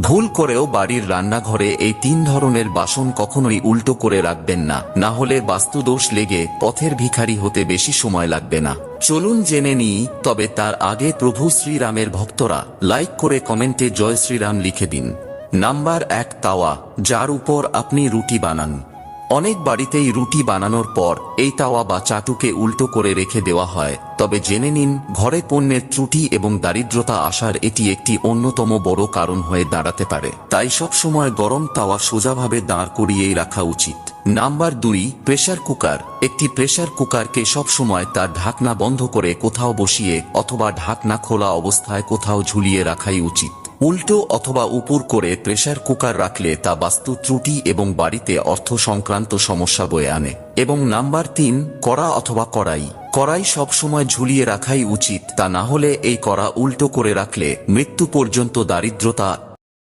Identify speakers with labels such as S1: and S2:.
S1: ভুল করেও বাড়ির রান্নাঘরে এই তিন ধরনের বাসন কখনোই উল্টো করে রাখবেন না। না হলে বাস্তুদোষ লেগে পথের ভিখারি হতে বেশি সময় লাগবে না। চলুন জেনে নিই, তবে তার আগে প্রভু শ্রীরামের ভক্তরা লাইক করে কমেন্টে জয় শ্রীরাম লিখে দিন। নাম্বার এক তাওয়া, যার উপর আপনি রুটি বানান। অনেক বাড়িতেই রুটি বানানোর পর এই তাওয়া বা চাটুকে উল্টো করে রেখে দেওয়া হয়। তবে জেনে নিন, ঘরে পণ্যের ত্রুটি এবং দারিদ্রতা আসার এটি একটি অন্যতম বড় কারণ হয়ে দাঁড়াতে পারে। তাই সব সময় গরম তাওয়া সোজাভাবে দাঁড় করিয়েই রাখা উচিত। নাম্বার দুই প্রেশার কুকার। একটি প্রেশার কুকারকে সব সময় তার ঢাকনা বন্ধ করে কোথাও বসিয়ে অথবা ঢাকনা খোলা অবস্থায় কোথাও ঝুলিয়ে রাখাই উচিত। উল্টো অথবা উপর করে প্রেশার কুকার রাখলে তা বাস্তু ত্রুটি এবং বাড়িতে অর্থ সংক্রান্ত সমস্যা বয়ে আনে। এবং নাম্বার তিন করা অথবা কড়াই। কড়াই সবসময় ঝুলিয়ে রাখাই উচিত, তা না হলে এই করা উল্টো করে রাখলে মৃত্যু পর্যন্ত দারিদ্রতা